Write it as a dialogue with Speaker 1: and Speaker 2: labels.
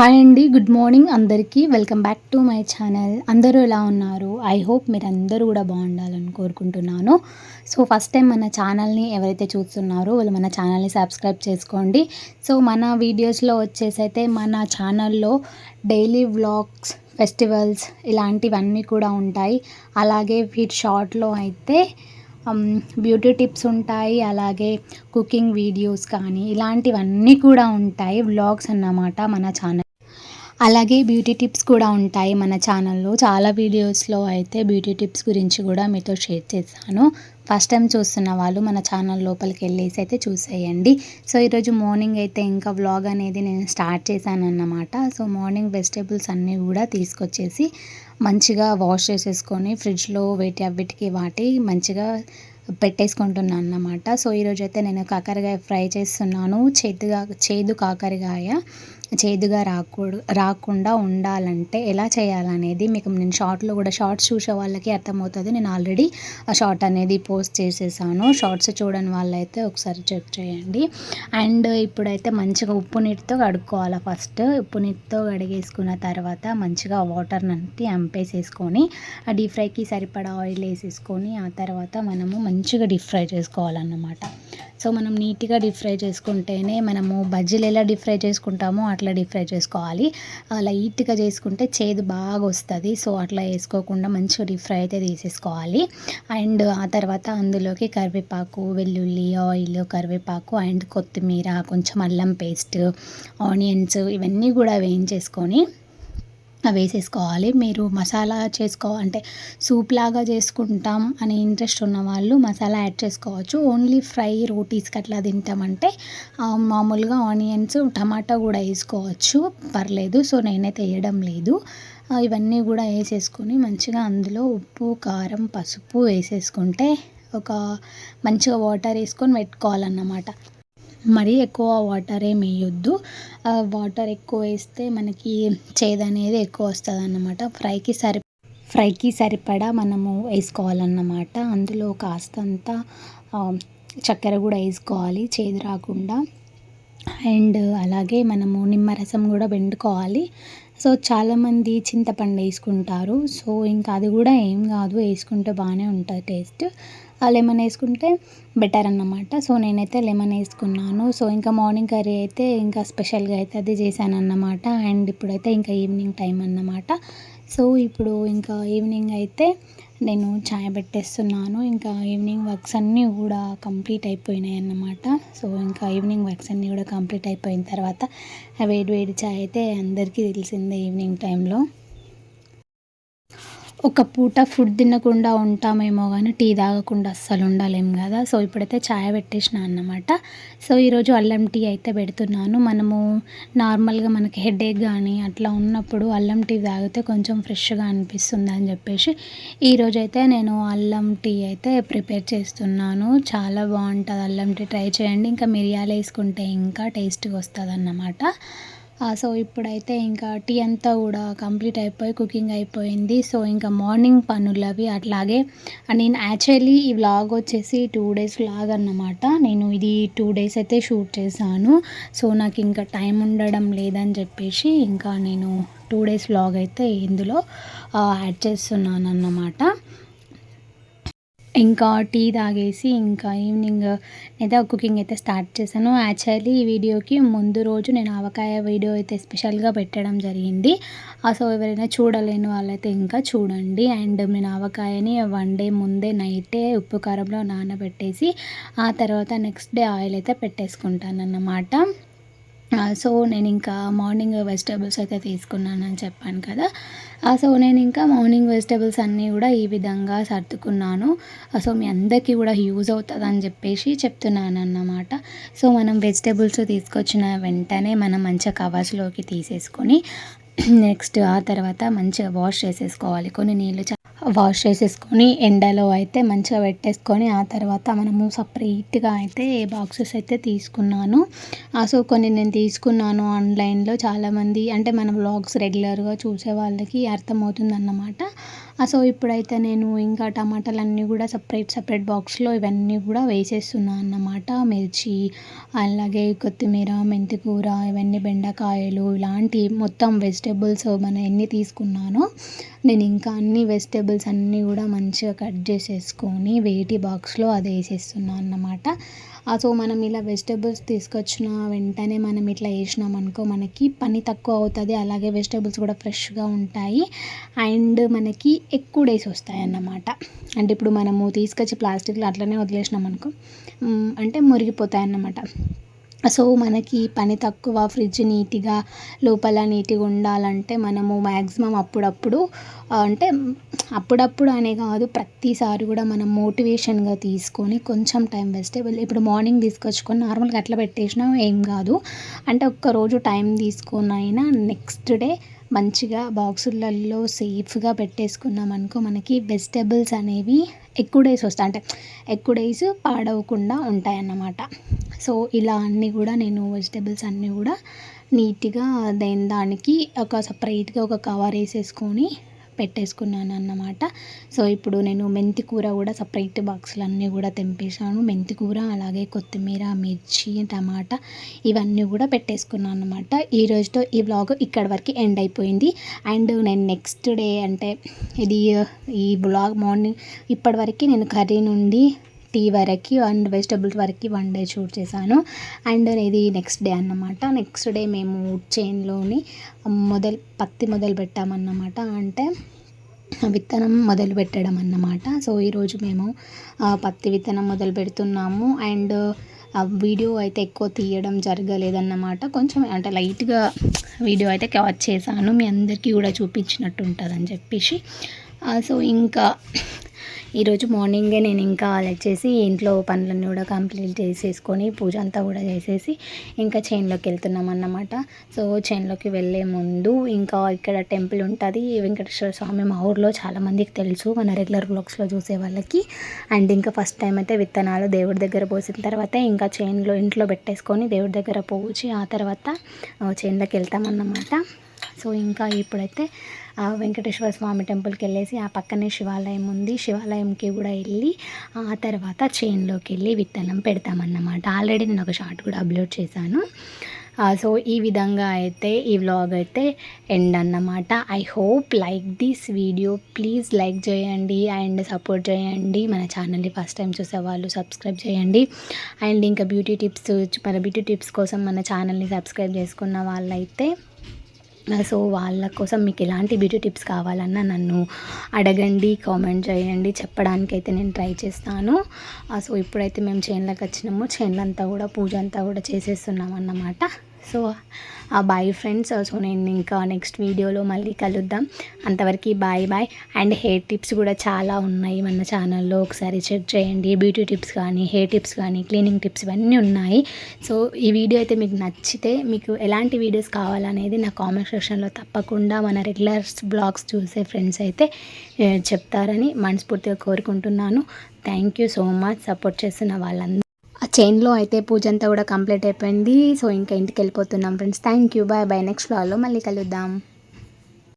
Speaker 1: Hi అండి good morning అందరికీ. Welcome back to my channel. అందరూ ఎలా ఉన్నారు? ఐ హోప్ మీరు అందరూ కూడా బాగుండాలని కోరుకుంటున్నాను. సో ఫస్ట్ టైం మన ఛానల్ని ఎవరైతే చూస్తున్నారో వాళ్ళు మన ఛానల్ని సబ్స్క్రైబ్ చేసుకోండి. సో మన వీడియోస్లో వచ్చేసి అయితే మన ఛానల్లో డైలీ వ్లాగ్స్ ఫెస్టివల్స్ ఇలాంటివన్నీ కూడా ఉంటాయి. అలాగే వీటి షార్ట్లో అయితే బ్యూటీ టిప్స్ ఉంటాయి. అలాగే కుకింగ్ వీడియోస్ కానీ ఇలాంటివన్నీ కూడా ఉంటాయి వ్లాగ్స్ అన్నమాట మన ఛానల్. అలాగే బ్యూటీ టిప్స్ కూడా ఉంటాయి మన ఛానల్లో. చాలా వీడియోస్లో అయితే బ్యూటీ టిప్స్ గురించి కూడా మీతో షేర్ చేశాను. ఫస్ట్ టైం చూస్తున్న వాళ్ళు మన ఛానల్ లోపలికి వెళ్ళేసి అయితే చూసేయండి. సో ఈరోజు మార్నింగ్ అయితే ఇంకా వ్లాగ్ అనేది నేను స్టార్ట్ చేశాను అన్నమాట సో మార్నింగ్ వెజిటేబుల్స్ అన్నీ కూడా తీసుకొచ్చేసి మంచిగా వాష్ చేసేసుకొని ఫ్రిడ్జ్లో వేటి అవిటికి వాటి మంచిగా పెట్టేసుకుంటున్నాను అన్నమాట సో ఈరోజు అయితే నేను కాకరకాయ ఫ్రై చేస్తున్నాను. చేదుగా చేదు కాకరకాయ. చేదుగా రాకూడదు రాకుండా ఉండాలంటే ఎలా చేయాలనేది మీకు నేను షార్ట్లో కూడా షార్ట్స్ చూసే వాళ్ళకి అర్థమవుతుంది. నేను ఆల్రెడీ ఆ షార్ట్ అనేది పోస్ట్ చేసేసాను. షార్ట్స్ చూడని వాళ్ళైతే ఒకసారి చెక్ చేయండి. అండ్ ఇప్పుడైతే మంచిగా ఉప్పు నీటితో కడుక్కోవాలి ఫస్ట్. ఉప్పు నీటితో కడిగేసుకున్న తర్వాత మంచిగా వాటర్ నంటి అంపేసేసుకొని ఆ డీప్ ఫ్రైకి సరిపడా ఆయిల్ వేసేసుకొని ఆ తర్వాత మనము మంచిగా డీప్ ఫ్రై చేసుకోవాలన్నమాట. సో మనం నీట్గా డీప్ ఫ్రై చేసుకుంటేనే మనము బజ్జీలు ఎలా డీప్ ఫ్రై చేసుకుంటామో అట్లా డీప్ ఫ్రై చేసుకోవాలి. లైట్గా చేసుకుంటే చేదు బాగా వస్తుంది. సో అట్లా వేసుకోకుండా మంచిగా డీప్ ఫ్రై అయితే తీసేసుకోవాలి. అండ్ ఆ తర్వాత అందులోకి కరివేపాకు వెల్లుల్లి ఆయిల్ కరివేపాకు అండ్ కొత్తిమీర కొంచెం అల్లం పేస్ట్ ఆనియన్స్ ఇవన్నీ కూడా వేయించేసుకొని వేసేసుకోవాలి. మీరు మసాలా చేసుకో అంటే సూప్ లాగా చేసుకుంటాం అనే ఇంట్రెస్ట్ ఉన్న వాళ్ళు మసాలా యాడ్ చేసుకోవచ్చు. ఓన్లీ ఫ్రై రోటీస్కి అట్లా తింటామంటే మామూలుగా ఆనియన్స్ టమాటా కూడా వేసుకోవచ్చు. పర్లేదు. సో నేనైతే వేయడం లేదు. ఇవన్నీ కూడా వేసేసుకొని మంచిగా అందులో ఉప్పు కారం పసుపు వేసేసుకుంటే ఒక మంచిగా వాటర్ వేసుకొని పెట్టుకోవాలన్నమాట. మరీ ఎక్కువ వాటర్ ఏమి వేయొద్దు వాటర్ ఎక్కువ వేస్తే మనకి చేదు అనేది ఎక్కువ వస్తుంది అన్నమాట ఫ్రైకి సరి ఫ్రైకి సరిపడా మనము వేసుకోవాలన్నమాట. అందులో కాస్తంత చక్కెర కూడా వేసుకోవాలి చేదు రాకుండా. అండ్ అలాగే మనము నిమ్మరసం కూడా పిండుకోవాలి. సో చాలామంది చింతపండు వేసుకుంటారు. సో ఇంకా అది కూడా ఏం కాదు వేసుకుంటే బాగానే ఉంటుంది టేస్ట్. ఆ లెమన్ వేసుకుంటే బెటర్ అన్నమాట. సో నేనైతే లెమన్ వేసుకున్నాను. సో ఇంకా మార్నింగ్ కర్రీ అయితే ఇంకా స్పెషల్గా అయితే అది చేశాను అన్నమాట అండ్ ఇప్పుడైతే ఇంకా ఈవినింగ్ టైం అన్నమాట. సో ఇప్పుడు ఇంకా ఈవినింగ్ అయితే నేను ఛాయ్ పెట్టేస్తున్నాను. ఇంకా ఈవినింగ్ వర్క్స్ అన్నీ కూడా కంప్లీట్ అయిపోయినాయి అన్నమాట. సో ఇంకా ఈవినింగ్ వర్క్స్ అన్నీ కూడా కంప్లీట్ అయిపోయిన తర్వాత వేడి వేడి ఛాయ్ అయితే అందరికీ తెలిసిందే ఈవినింగ్ టైంలో ఒక పూట ఫుడ్ తినకుండా ఉంటామేమో కానీ టీ తాగకుండా అస్సలు ఉండలేం కదా. సో ఇప్పుడైతే ఛాయ్ పెట్టేసిన అన్నమాట. సో ఈరోజు అల్లం టీ అయితే పెడుతున్నాను. మనము నార్మల్గా మనకి హెడేక్ కానీ అట్లా ఉన్నప్పుడు అల్లం టీ తాగితే కొంచెం ఫ్రెష్గా అనిపిస్తుంది అని చెప్పేసి ఈరోజు అయితే నేను అల్లం టీ అయితే ప్రిపేర్ చేస్తున్నాను. చాలా బాగుంటుంది అల్లం టీ. ట్రై చేయండి. ఇంకా మిరియాలు వేసుకుంటే ఇంకా టేస్ట్గా వస్తుంది అన్నమాట సో ఇప్పుడైతే ఇంకా టీ అంతా కూడా కంప్లీట్ అయిపోయి కుకింగ్ అయిపోయింది. సో ఇంకా మార్నింగ్ పనులు అవి అట్లాగే. నేను యాక్చువల్లీ ఈ వ్లాగ్ వచ్చేసి టూ డేస్ వ్లాగ్ అన్నమాట. నేను ఇది టూ డేస్ అయితే షూట్ చేశాను. సో నాకు ఇంకా టైం ఉండడం లేదని చెప్పేసి ఇంకా నేను టూ డేస్ వ్లాగ్ అయితే ఇందులో యాడ్ చేస్తున్నాను అన్నమాట ఇంకా టీ తాగేసి ఇంకా ఈవినింగ్ అయితే కుకింగ్ అయితే స్టార్ట్ చేశాను. యాక్చువల్లీ ఈ వీడియోకి ముందు రోజు నేను ఆవకాయ వీడియో అయితే స్పెషల్గా పెట్టడం జరిగింది. సో ఎవరైనా చూడలేని వాళ్ళైతే ఇంకా చూడండి. అండ్ నేను ఆవకాయని వన్ డే ముందే నైటే ఉప్పు కారంలో నానబెట్టేసి ఆ తర్వాత నెక్స్ట్ డే ఆయిల్ అయితే పెట్టేసుకుంటాను అన్నమాట సో నేను ఇంకా మార్నింగ్ వెజిటేబుల్స్ అయితే తీసుకున్నానని చెప్పాను కదా. సో నేను ఇంకా మార్నింగ్ వెజిటేబుల్స్ అన్నీ కూడా ఈ విధంగా సర్దుకున్నాను. సో మీ అందరికీ కూడా యూజ్ అవుతుంది అని చెప్పేసి చెప్తున్నాను అన్నమాట సో మనం వెజిటేబుల్స్ తీసుకొచ్చిన వెంటనే మనం మంచిగా కవర్స్లోకి తీసేసుకొని నెక్స్ట్ ఆ తర్వాత మంచిగా వాష్ చేసేసుకోవాలి. కొన్ని నీళ్ళు వాష్ చేసేసుకొని ఎండలో అయితే మంచిగా పెట్టేసుకొని ఆ తర్వాత మనము సపరేట్గా అయితే బాక్సెస్ అయితే తీసుకున్నాను. సో కొన్ని నేను తీసుకున్నాను ఆన్లైన్లో. చాలామంది అంటే మన వ్లాగ్స్ రెగ్యులర్గా చూసే వాళ్ళకి అర్థమవుతుంది అన్నమాట సో ఇప్పుడైతే నేను ఇంకా టమాటాలన్నీ కూడా సపరేట్ సపరేట్ బాక్స్లో ఇవన్నీ కూడా వేసేస్తున్నాను అన్నమాట. మిర్చి అలాగే కొత్తిమీర మెంతికూర ఇవన్నీ బెండకాయలు ఇలాంటి మొత్తం వెజిటేబుల్స్ మనం ఎన్ని తీసుకున్నానో నేను ఇంకా అన్ని వెజిటేబుల్స్ అన్నీ కూడా మంచిగా కట్ చేసేసుకొని వేటి బాక్స్లో అది వేసేస్తున్నాను అన్నమాట. సో మనం ఇలా వెజిటేబుల్స్ తీసుకొచ్చిన వెంటనే మనం ఇట్లా వేసినాం అనుకో మనకి పని తక్కువ అవుతుంది. అలాగే వెజిటేబుల్స్ కూడా ఫ్రెష్గా ఉంటాయి. అండ్ మనకి ఎక్కువ డేస్ వస్తాయి అన్నమాట. అంటే ఇప్పుడు మనము తీసుకొచ్చి ప్లాస్టిక్లో అట్లనే వదిలేసినాం అనుకో అంటే మురిగిపోతాయి అన్నమాట. సో మనకి పని తక్కువ ఫ్రిడ్జ్ నీట్గా లోపల నీట్గా ఉండాలంటే మనము మ్యాక్సిమం అప్పుడప్పుడు అంటే అప్పుడప్పుడు అనే కాదు ప్రతిసారి కూడా మనం మోటివేషన్గా తీసుకొని కొంచెం టైం వెజిటేబుల్ ఇప్పుడు మార్నింగ్ తీసుకొచ్చుకొని నార్మల్గా అట్లా పెట్టేసినా ఏం కాదు. అంటే ఒక్కరోజు టైం తీసుకొని అయినా నెక్స్ట్ డే మంచిగా బాక్సులలో సేఫ్గా పెట్టేసుకున్నాం అనుకో మనకి వెజిటేబుల్స్ అనేవి ఎక్కువ డేస్ వస్తాయి. అంటే ఎక్కువ డేస్ పాడవకుండా ఉంటాయన్నమాట. సో ఇలా అన్నీ కూడా నేను వెజిటేబుల్స్ అన్నీ కూడా నీట్గా దేని దానికి ఒక సపరేట్గా ఒక కవర్ వేసేసుకొని పెట్టేసుకున్నాను అన్నమాట సో ఇప్పుడు నేను మెంతి కూర కూడా సపరేట్ బాక్సులు అన్నీ కూడా తెంపేశాను. మెంతి కూర అలాగే కొత్తిమీర మిర్చి టమాటా ఇవన్నీ కూడా పెట్టేసుకున్నాను అనమాట ఈ రోజుతో ఈ వ్లాగ్ ఇక్కడ వరకు ఎండ్ అయిపోయింది. అండ్ నేను నెక్స్ట్ డే అంటే ఇది ఈ బ్లాగ్ మార్నింగ్ ఇప్పటివరకు నేను కర్రీ నుండి టీ వరకు అండ్ వెజిటబుల్స్ వరకు వన్ డే షూట్ చేశాను. అండ్ ఇది నెక్స్ట్ డే అన్నమాట. నెక్స్ట్ డే మేము చేన్లోని మొదలు పత్తి మొదలు పెట్టామన్నమాట. అంటే విత్తనం మొదలు పెట్టడం అన్నమాట. సో ఈరోజు మేము పత్తి విత్తనం మొదలు పెడుతున్నాము. అండ్ వీడియో అయితే ఎక్కువ తీయడం జరగలేదన్నమాట. కొంచెం అంటే లైట్గా వీడియో అయితే కవర్ చేశాను. మీ అందరికీ కూడా చూపించినట్టు ఉంటుందని చెప్పేసి. సో ఇంకా ఈరోజు మార్నింగే నేను ఇంకా వచ్చేసి ఇంట్లో పనులన్నీ కూడా కంప్లీట్ చేసేసుకొని పూజ అంతా కూడా చేసేసి ఇంకా చైన్లోకి వెళ్తున్నాం అన్నమాట. సో చైన్లోకి వెళ్ళే ముందు ఇంకా ఇక్కడ టెంపుల్ ఉంటుంది వెంకటేశ్వర స్వామి మా ఊర్లో చాలామందికి తెలుసు మన రెగ్యులర్ బ్లాగ్స్లో చూసే వాళ్ళకి. అండ్ ఇంకా ఫస్ట్ టైం అయితే విత్తనాలు దేవుడి దగ్గర పోసిన తర్వాత ఇంకా చైన్లో ఇంట్లో పెట్టేసుకొని దేవుడి దగ్గర పోచి ఆ తర్వాత చైన్లోకి వెళ్తామన్నమాట సో ఇంకా ఇప్పుడైతే ఆ వెంకటేశ్వర స్వామి టెంపుల్కి వెళ్ళేసి ఆ పక్కనే శివాలయం ఉంది. శివాలయంకి కూడా వెళ్ళి ఆ తర్వాత చైన్లోకి వెళ్ళి విత్తనం పెడతామన్నమాట. ఆల్రెడీ నేను ఒక షార్ట్ కూడా అప్లోడ్ చేశాను. సో ఈ విధంగా అయితే ఈ వ్లాగ్ అయితే ఎండ్ అన్నమాట. I hope like this video please like చేయండి అండ్ సపోర్ట్ చేయండి. మన ఛానల్ని ఫస్ట్ టైం చూసే వాళ్ళు సబ్స్క్రైబ్ చేయండి. అండ్ ఇంకా బ్యూటీ టిప్స్ మన బ్యూటీ టిప్స్ కోసం మన ఛానల్ని సబ్స్క్రైబ్ చేసుకున్న వాళ్ళైతే సో వాళ్ళ కోసం మీకు ఎలాంటి బ్యూటీ టిప్స్ కావాలన్నా నన్ను అడగండి కామెంట్ చేయండి. చెప్పడానికి అయితే నేను ట్రై చేస్తాను. సో ఇప్పుడైతే మేము చేన్లోకి వచ్చినాము. చేన్లంతా కూడా పూజ అంతా కూడా చేసేస్తున్నాం అన్నమాట. సో బాయ్ ఫ్రెండ్స్ సో నేను ఇంకా నెక్స్ట్ వీడియోలో మళ్ళీ కలుద్దాం. అంతవరకు bye bye and hair tips కూడా చాలా ఉన్నాయి మన ఛానల్లో ఒకసారి చెక్ చేయండి. బ్యూటీ టిప్స్ కానీ హెయిర్ టిప్స్ కానీ క్లీనింగ్ టిప్స్ ఇవన్నీ ఉన్నాయి. సో ఈ వీడియో అయితే మీకు నచ్చితే మీకు ఎలాంటి వీడియోస్ కావాలనేది నా కామెంట్ సెక్షన్లో తప్పకుండా మన రెగ్యులర్స్ బ్లాగ్స్ చూసే ఫ్రెండ్స్ అయితే చెప్తారని మనస్ఫూర్తిగా కోరుకుంటున్నాను. Thank you so much support చేస్తున్న వాళ్ళందరూ. చైన్లో అయితే పూజ అంతా కూడా కంప్లీట్ అయిపోయింది. సో ఇంకా ఇంటికి వెళ్ళిపోతున్నాం friends. Thank you bye bye next వాళ్ళు మళ్ళీ కలుద్దాం.